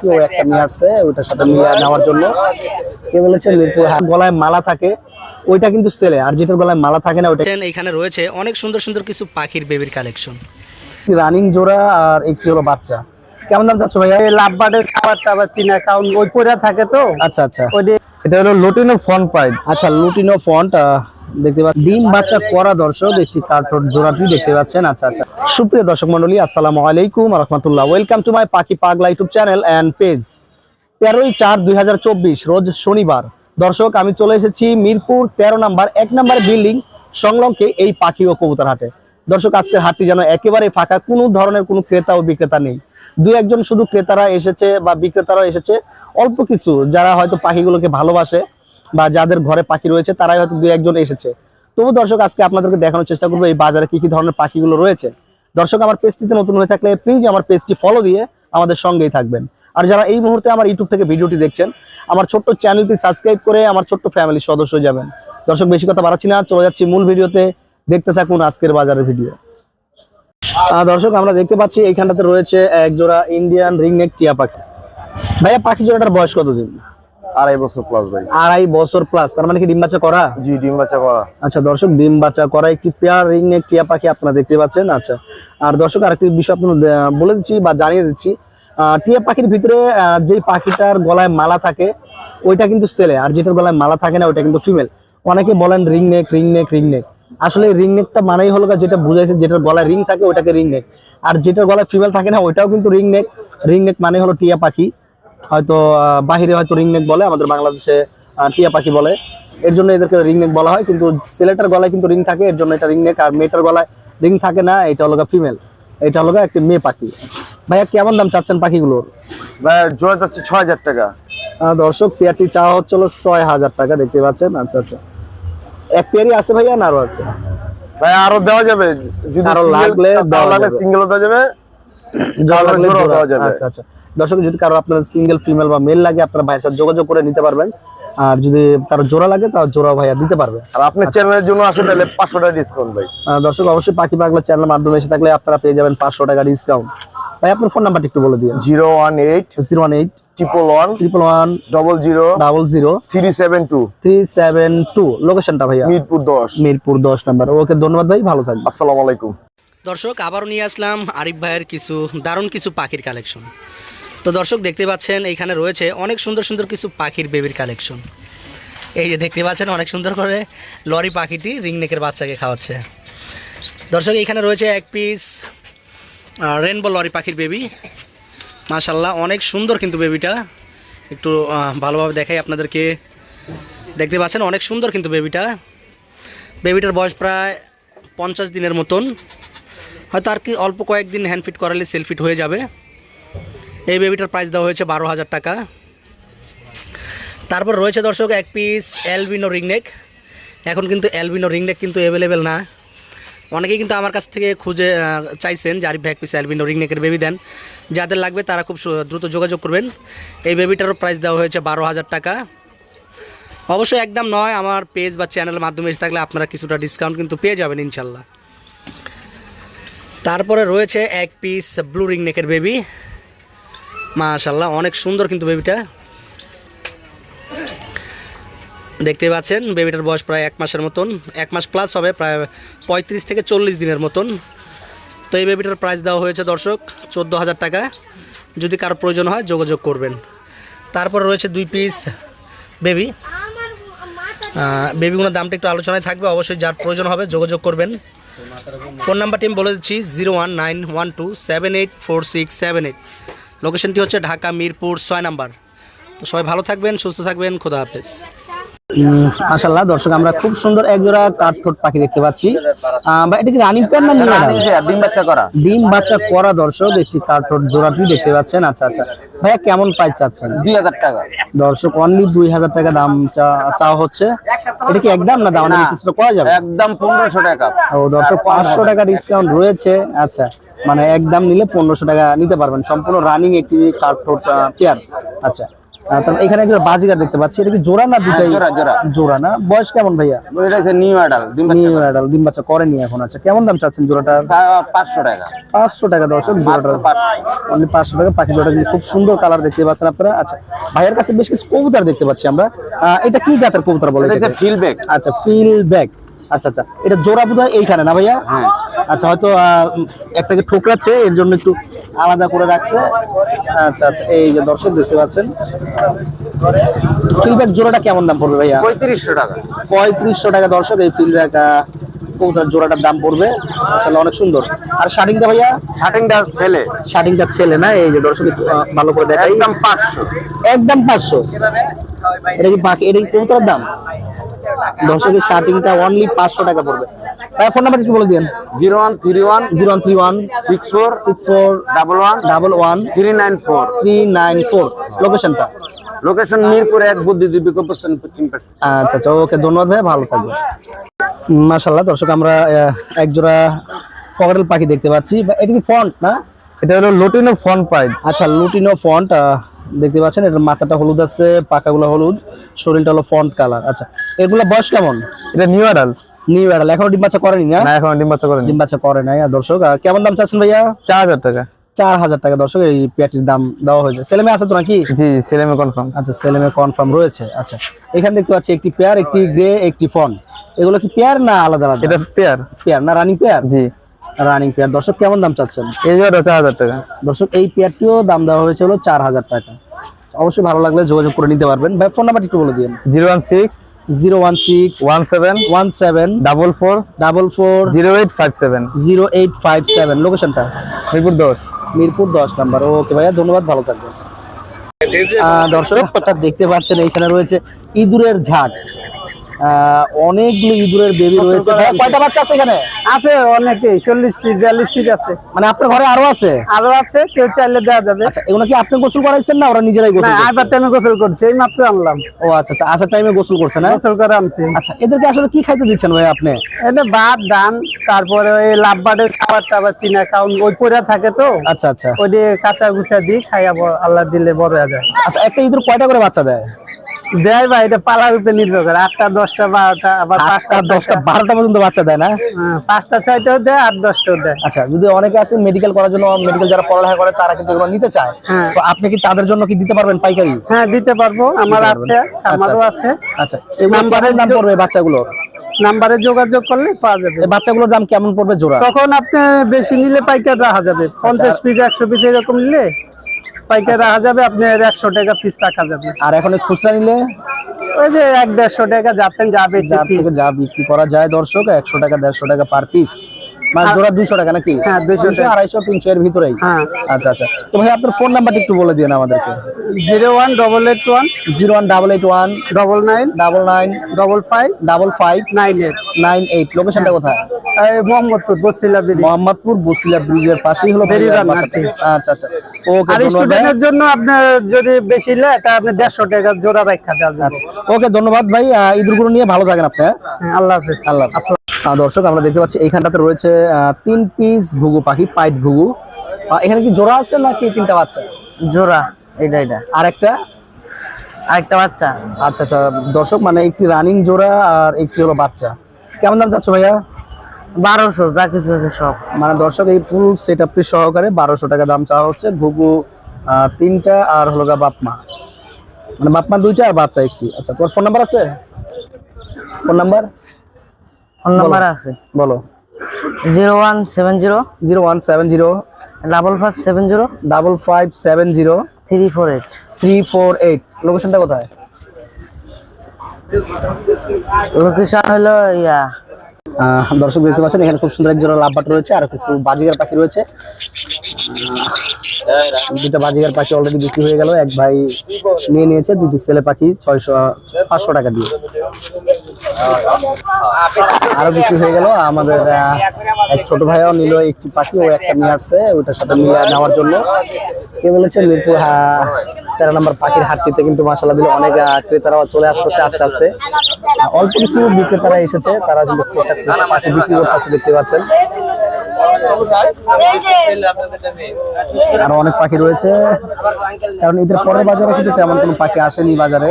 পাখি ও একটা নিয়ে আসছে ওইটার সাথে মিলিয়ে নেওয়ার জন্য। কে বলেছে? মিরপুর হাট। গলায় মালা থাকে। ওইটা কিন্তু ছেলে আর যেটার গলায় মালা থাকে না ওইটা এখানে রয়েছে অনেক সুন্দর সুন্দর কিছু পাখির বেবির কালেকশন রানিং জোড়া আর একটি হলো বাচ্চা। কেমন দাম চাচ্ছ ভাইয়া? এই লাভবার্ডের খাবার টাবার চিনা কারণ ওই পয়রা থাকে তো। আচ্ছা আচ্ছা। ওই যে- এটা হলো লুটিনো ফন্ট পাইড আচ্ছা লুটিনো ফন্ট দেখতে পাচ্ছেন, ডিম বাচ্চা করা দর্শক, একটি কার্টুন জোড়াটি দেখতে পাচ্ছেন। আচ্ছা আচ্ছা। সুপ্রিয় দর্শক মন্ডলী আসসালামু আলাইকুম রহমতুল্লাহ। ওয়েলকাম টু মাই পাখি পাগলা ইউটিউব চ্যানেল অ্যান্ড পেজ তেরোই চার দুই রোজ শনিবার। দর্শক, আমি চলে এসেছি মিরপুর তেরো নাম্বার, এক নাম্বার বিল্ডিং সংলগ্নে এই পাখি ও কবুতর হাটে। দর্শক, আজকের হাটটি যেন একেবারে ফাঁকা, কোনো ধরনের কোনো ক্রেতা ও বিক্রেতা নেই। দুই একজন শুধু ক্রেতারা এসেছে বা বিক্রেতারা এসেছে। অল্প কিছু, যারা হয়তো পাখিগুলোকে ভালোবাসে বা যাদের ঘরে পাখি রয়েছে, তারাই হয়তো দু একজন এসেছে। তবু দর্শক, আজকে আপনাদেরকে দেখানোর চেষ্টা করব, এই বাজারে কি কি ধরনের পাখিগুলো রয়েছে। দর্শক, আমার পেজটিতে নতুন হয়ে থাকলে প্লিজ আমার পেজটি ফলো দিয়ে আমাদের সঙ্গেই থাকবেন। আর যারা এই মুহূর্তে আমার ইউটিউব থেকে ভিডিওটি দেখছেন, আমার ছোট্ট চ্যানেলটি সাবস্ক্রাইব করে আমার ছোট্ট ফ্যামিলির সদস্য যাবেন। দর্শক, বেশি কথা বাড়াচ্ছি না, চলে যাচ্ছি মূল ভিডিওতে। দেখতে থাকুন আজকের বাজারের ভিডিও। দর্শক, আমরা দেখতে পাচ্ছি এইখানটাতে রয়েছে এক জোড়া ইন্ডিয়ান রিংনেক টিয়া পাখি। ভাইয়া, পাখি জোড়াটার বয়স কতদিন? আড়াই বছর প্লাস ভাই। আড়াই বছর প্লাস তার মানে কি ডিম বাচ্চা করা? জি ডিম বাচ্চা করা। আচ্ছা দর্শক ডিম বাচ্চা করা একটি পেয়ার রিং নেক টিয়া পাখি আপনারা দেখতে পাচ্ছেন। আচ্ছা আর দর্শক আরেকটি বিষয় আপনার বলে দিচ্ছি বা জানিয়ে দিচ্ছি টিয়া পাখির ভিতরে যে পাখিটার গলায় মালা থাকে ওইটা কিন্তু ছেলে আর যেটার গলায় মালা থাকে না ওইটা কিন্তু ফিমেল অনেকে বলেন ring neck ring neck ring neck আসলে রিং নেকটা মানেই হলো যেটা বুঝাইছে যেটার গলায় রিং থাকে ওটাকে রিং নেক আর যেটার গলায় ফিমেল থাকে না ওইটাও কিন্তু রিং নেক রিং নেক মানে হলো টিয়া পাখি। হয়তো বাহিরে হয়তো রিং নেক বলে আমাদের বাংলাদেশে টিয়া পাখি বলে। এর জন্য এদেরকে রিং নেক বলা হয় কিন্তু ছেলেটার গলায় কিন্তু রিং থাকে এর জন্য এটা রিং নেক আর মেয়েটার গলায় রিং থাকে না এটা হলো ফিমেল এটা হলো একটি মেয়ে পাখি। ভাইয়া কেমন দাম চাচ্ছেন পাখিগুলোর? ভাই জোড়া যাচ্ছে ছয় হাজার টাকা। দর্শক পেয়ারটি চাওয়া হচ্ছিল ছয় হাজার টাকা দেখতে পাচ্ছেন? আচ্ছা আচ্ছা। এক পেয়ারই আছে ভাইয়া না আরও আছে? ভাই আরও দেওয়া যাবে। যদি আরও লাগলে তাও দেওয়া যাবে। আচ্ছা আচ্ছা। দর্শক যদি কারও আপনার সিঙ্গেল ফিমেল বা মেল লাগে আপনারা ভাইয়ের সাথে যোগাযোগ করে নিতে পারবেন। আর যদি কারও জোড়া লাগে তাও জোড়া ভাইয়া দিতে পারবে। আর আপনার চ্যানেলের জন্য তাহলে পাঁচশো টাকা ডিসকাউন্ট ভাই। দর্শক অবশ্যই পাখি পাগলা চ্যানেলের মাধ্যমে এসে থাকলে আপনারা পেয়ে যাবেন পাঁচশো টাকা ডিসকাউন্ট ভাই আপনার ফোন নাম্বারটা একটু বলে দিন zero one eight zero one eight triple one triple one double zero double zero three seven two three seven two লোকেশনটা ভাইয়া? মিরপুর দশ। মিরপুর দশ নাম্বার ওকে ধন্যবাদ ভাই ভালো থাকবেন। আসসালামু আলাইকুম। দর্শক, আবারও নিয়ে আসলাম আরিফ ভাইয়ের কিছু, দারুণ কিছু পাখির কালেকশন। তো দর্শক, দেখতে পাচ্ছেন, এইখানে রয়েছে অনেক সুন্দর সুন্দর কিছু পাখির বেবির কালেকশন। এই যে দেখতে পাচ্ছেন, অনেক সুন্দর করে লরি পাখিটি রিংনেকের বাচ্চাকে খাওয়াচ্ছে। দর্শক, এইখানে রয়েছে এক পিস রেনবো লরি পাখির বেবি। মাশাল্লাহ অনেক সুন্দর কিন্তু বেবিটা। একটু ভালোভাবে দেখাই আপনাদেরকে। দেখতে পাচ্ছেন, অনেক সুন্দর কিন্তু বেবিটা। বেবিটার বয়স প্রায় পঞ্চাশ দিনের মতন। হয়তো আর কি অল্প কয়েকদিন হ্যান্ড ফিট করালে সেল ফিট হয়ে যাবে। এই বেবিটার প্রাইস দেওয়া হয়েছে বারো হাজার টাকা। তারপর রয়েছে দর্শক এক পিস অ্যালবিনো রিংনেক এখন কিন্তু অ্যালবিনো রিংনেক কিন্তু অ্যাভেলেবেল না। অনেকেই কিন্তু আমার কাছ থেকে খুঁজে চাইছেন যে আরিফ ভাই এক পিস অ্যালবিনো রিংনেকের বেবি দেন। যাদের লাগবে তারা খুব দ্রুত যোগাযোগ করবেন। এই বেবিটারও প্রাইস দেওয়া হয়েছে বারো হাজার টাকা। অবশ্যই একদম নয়, আমার পেজ বা চ্যানেলের মাধ্যমে এসে থাকলে আপনারা কিছুটা ডিসকাউন্ট কিন্তু পেয়ে যাবেন ইনশাল্লাহ। তারপরে রয়েছে এক পিস ব্লু রিং নেকের বেবি মাশাল্লাহ অনেক সুন্দর কিন্তু বেবিটা দেখতে পাচ্ছেন বেবিটার বয়স প্রায় এক মাসের মতন। এক মাস প্লাস হবে, প্রায় পঁয়ত্রিশ থেকে চল্লিশ দিনের মতন। তো এই বেবিটার প্রাইস দেওয়া হয়েছে, দর্শক, চোদ্দ হাজার টাকা। যদি কারও প্রয়োজন হয়, যোগাযোগ করবেন। তারপর রয়েছে দুই পিস বেবি বেবিগুলোর দামটা একটু আলোচনায় থাকবে, অবশ্যই যার প্রয়োজন হবে, যোগাযোগ করবেন। ফোন নাম্বারটি আমি বলে দিচ্ছি zero one nine one two seven eight four six seven eight. লোকেশনটি হচ্ছে ঢাকা মিরপুর ছয় নাম্বার। তো সবাই ভালো থাকবেন, সুস্থ থাকবেন, খোদা হাফেজ। মাশাল্লাহ দর্শক আমরা খুব সুন্দর এক জোড়া কাঠঠোঁট পাখি দেখতে পাচ্ছি। এটা কি রানিং প্যান না ডিম বাচ্চা করা। ডিম বাচ্চা করা দর্শক একটি কাঠঠোঁট জোড়াটি দেখতে পাচ্ছেন। আচ্ছা আচ্ছা ভাইয়া কেমন প্রাইস চাচ্ছেন? দুই হাজার টাকা। দর্শক অনলি দুই হাজার টাকা দাম চাওয়া হচ্ছে। এটা কি একদম না দাম কিছুটা করা যাবে? একদম পনেরোশো টাকা। ও দর্শক পাঁচশো টাকা ডিসকাউন্ট রয়েছে। আচ্ছা মানে একদম নিলে পনেরোশো টাকা নিতে পারবেন। সম্পূর্ণ রানিং একটি কাঠঠোঁট পেয়ার আচ্ছা তারপর এখানে একটা বাজিগার দেখতে পাচ্ছি। এটা কি জোড়া না দুটাই? জোড়া, জোড়া। জোড়া না? বয়স কেমন ভাইয়া? এটা হচ্ছে নিউ অ্যাডাল ডিম বাচ্চা। নিউ অ্যাডাল ডিম বাচ্চা করেনি এখন আচ্ছা কেমন দাম চাচ্ছেন জোড়াটা করা। পাঁচশো টাকা। পাঁচশো টাকা দর্শক জোড়াটা অনলি পাঁচশো টাকা পাখি জোড়া কিন্তু খুব সুন্দর কালার দেখতে পাচ্ছেন আপনারা। আচ্ছা ভাইয়ের কাছে বেশ কিছু কবুতর দেখতে পাচ্ছি আমরা। এটা কি জাতের কবুতর বলে এটা হচ্ছে এটাকে? আচ্ছা ফিল ব্যাগ আচ্ছা আচ্ছা। এটা জোড়া বোধ এইখানে না ভাইয়া? হ্যাঁ। আচ্ছা হয়তো একটাকে ঠোকরাচ্ছে এর জন্য একটু আলাদা করে রাখছে। আচ্ছা আচ্ছা এই যে দর্শক দেখতে পাচ্ছেন। ফিল ব্যাগ জোড়াটা কেমন দাম পড়বে ভাইয়া? পঁয়ত্রিশশো টাকা। পঁয়ত্রিশশো টাকা দর্শক এই ফিল ব্যাগ কবুতর জোড়াটার দাম পড়বে। আসলে অনেক সুন্দর। আর শার্টিংটা ভাইয়া? শার্টিংটা ফেলে শার্টিংটা ছেলে না? এই যে দর্শক ভালো করে দেখাই। একদম পাঁচশো। একদম পাঁচশো। এটা কি বাকি এটা কি কবুতরের দাম? দর্শকের শার্টিংটা অনলি পাঁচশো টাকা পড়বে ভাই ফোন নাম্বার একটু বলে দিন zero one three one zero one three one six four six four double one double one three nine four three nine four লোকেশনটা লোকেশন মিরপুর এক বুদ্ধিজীবী কবস্থান পশ্চিম আচ্ছা আচ্ছা ওকে ধন্যবাদ ভাই ভালো থাকবে মাশাল্লাহ দর্শক আমরা আহ, এক পকেটেল পাখি দেখতে পাচ্ছি বা এটা কি ফন্ট না এটা হলো লোটিনো ফন পাইড আচ্ছা লুটিনো ফন্ট দেখতে পাচ্ছেন এটার মাথাটা হলুদ আছে পাকাগুলো হলুদ শরীরটা হলো ফন্ট কালার। আচ্ছা এগুলো বয়স কেমন? এটা নিউ অ্যাডাল নিউ অ্যাডাল এখনও ডিম বাচ্চা করেনি না? না এখন ডিম বাচ্চা করেনি। ডিম বাচ্চা করে নাই। দর্শক কেমন দাম চাচ্ছেন ভাইয়া? চার হাজার টাকা। চার হাজার টাকা দর্শক এই পেয়ারটির দাম দেওয়া হয়েছে। ছেলেমেয়ে আছে তো নাকি? জি ছেলেমে কনফার্ম আচ্ছা ছেলেমেয়ে কনফার্ম রয়েছে। আচ্ছা এখানে দেখতে পাচ্ছি একটি পেয়ার একটি গ্রে একটি ফন এগুলো কি পেয়ার না আলাদা আলাদা? এটা পেয়ার। পেয়ার না রানিং পেয়ার? জি। রানিং পেয়ার দর্শক কেমন দাম চাচ্ছেন? এই জোড়া চার হাজার টাকা। দর্শক এই পেয়ারটিও দাম দেওয়া হয়েছে হলো চার হাজার টাকা। অবশ্যই ভালো লাগলে যোগাযোগ করে নিতে পারবেন। ভাই ফোন নাম্বার একটু বলে দিন zero one six zero one six one seven one seven double four double four zero eight five seven. Zero eight five seven. লোকেশনটা? মিরপুর দশ। মিরপুর দশ নাম্বার। ওকে ভাইয়া ধন্যবাদ ভালো থাকবেন। দর্শক দেখতে পাচ্ছেন এখানে রয়েছে ইঁদুরের ঝাঁক আহ, অনেকগুলো ইঁদুরের বেবি রয়েছে। কয়টা বাচ্চা আছে এখানে? আছে অনেকেই চল্লিশ পিস বিয়াল্লিশ পিস আছে। মানে আপনার ঘরে আরও আছে? আরও আছে কেউ চাইলে দেওয়া যাবে। আচ্ছা এগুলো কি আপনি গোসল করাইছেন না ওরা নিজেরাই গোসল টাইমে গোসল করছি এই মাত্র আনলাম। ও আচ্ছা আচ্ছা আসার টাইমে গোসল করছে না? গোসল করে আনছি। আচ্ছা এদেরকে আসলে কি খাইতে দিচ্ছেন ভাই আপনি? এটা ভাত ধান তারপরে ওই লাভ বাটের খাবার টাবার চিনা কারণ ওই পরে থাকে তো। আচ্ছা আচ্ছা। ওই দিয়ে কাঁচা গুচা দিই খাইয়া আল্লাহ দিলে বড় হয়ে যায়। আচ্ছা একটা ইঁদুর কয়টা করে বাচ্চা দেয়? দেয় ভাই এটা পালার উপরে নির্ভর করে। আটটা দশটা বারোটা আবার পাঁচটা দশটা বারোটা পর্যন্ত বাচ্চা দেয় না? হ্যাঁ, পাঁচটা ছয়টাও দেয় আট দশটাও দেয়। আচ্ছা যদি অনেকে আছে মেডিকেল করার জন্য মেডিকেল যারা পড়ালেখা করে তারা কিন্তু এগুলো নিতে চায়। হ্যাঁ। তো আপনি কি তাদের জন্য কি দিতে পারবেন পাইকারি? হ্যাঁ দিতে পারব। আমার আছে আমারও আচ্ছা, আছে। আচ্ছা নাম্বারের যোগ- পড়বে বাচ্চাগুলোর নাম্বারে যোগাযোগ করলে পাওয়া যাবে। বাচ্চাগুলোর দাম কেমন পড়বে জোড়া? তখন আপনি বেশি নিলে পাইকার রাখা যাবে পঞ্চাশ পিস একশো পিস এরকম নিলে পাইকার রাখা যাবে আপনার একশো টাকা পিস রাখা যাবে। আর এখন খুচরা নিলে? ওই যে এক দেড়শো টাকা যাবেন যাবে যা বিক্রি করা যায় দর্শক একশো টাকা দেড়শো টাকা পার পিস মানে জোড়া দুইশো টাকা নাকি? হ্যাঁ, 200 টাকা। আড়াইশো তিনশো এর ভিতরেই? হ্যাঁ। আচ্ছা আচ্ছা। তো ভাই আপনার ফোন নাম্বারটা একটু বলে দিন আমাদেরকে। লোকেশনটা কোথায়? মোহাম্মদপুর বসিলা বিড়ি মোহাম্মদপুর বসিলা ব্রিজের পাশেই হলো। আচ্ছা আচ্ছা। ওকে আর। স্টুডেন্টের জন্য আপনার যদি বেশি আপনি দেড়শো টাকা জোড়া রাখা আচ্ছা। ওকে ধন্যবাদ ভাই। আহ, ইঁদুরগুলো নিয়ে ভালো থাকেন আপনি হ্যাঁ? আল্লাহ হাফেজ। আল্লাহ দর্শক আমরা দেখতে পাচ্ছি এইখানটাতে রয়েছে তিন পিস ঘুঘু পাখি পাইট ঘুঘু। এখানে কি জোড়া আছে নাকি তিনটা বাচ্চা? জোড়া এটা এটা আর একটা আরেকটা বাচ্চা। আচ্ছা আচ্ছা দর্শক মানে একটি রানিং জোড়া আর একটি হলো বাচ্চা। কেমন দাম চাচ্ছ ভাইয়া? বারোশো যা কিছু আছে সব। মানে দর্শক এই ফুল সেট আপটি সহকারে বারোশো টাকা দাম চাওয়া হচ্ছে ঘুঘু তিনটা আর হলো গা বাপমা। মানে বাপমা দুইটা আর বাচ্চা একটি। আচ্ছা তোমার ফোন নাম্বার আছে? ফোন নাম্বার ফোন নাম্বার আছে? বলো। Zero one seven zero. Zero one seven zero. Double five seven zero. Double five seven zero. Three four eight. Three four eight. লোকেশনটা কোথায়? লোকেশন হলো ইয়া। দর্শক দেখতে পাচ্ছেন এখানে খুব সুন্দর জোড়া লাভবাট রয়েছে আর কিছু বাজিগার পাখি রয়েছে। দুটা বাজিগার পাখি অলরেডি বিক্রি হয়ে গেল। এক ভাই নিয়ে নিয়েছে, দুটি ছেলে পাখি, ছয়শো, পাঁচশো টাকা দিয়ে। আরও বিক্রি হয়ে গেল। আমাদের এক ছোট ভাইও নিল একটি পাখি, ও একটা নিয়ে আসছে, ওটার সাথে মিলে নেওয়ার জন্য। কে বলেছে? মিরপুর তেরো নম্বর পাখির হাটটিতে কিন্তু মাসালা দিলে অনেক ক্রেতারা চলে আসতেছে আস্তে আস্তে। অল্প কিছু বিক্রেতারা এসেছে, তারা কিন্তু পাখি বিক্রি করতেছে, দেখতে পাচ্ছেন। আরও অনেক পাখি রয়েছে। কারণ এদের পরের বাজারে কিন্তু তেমন কোনো পাখি আসেনি বাজারে।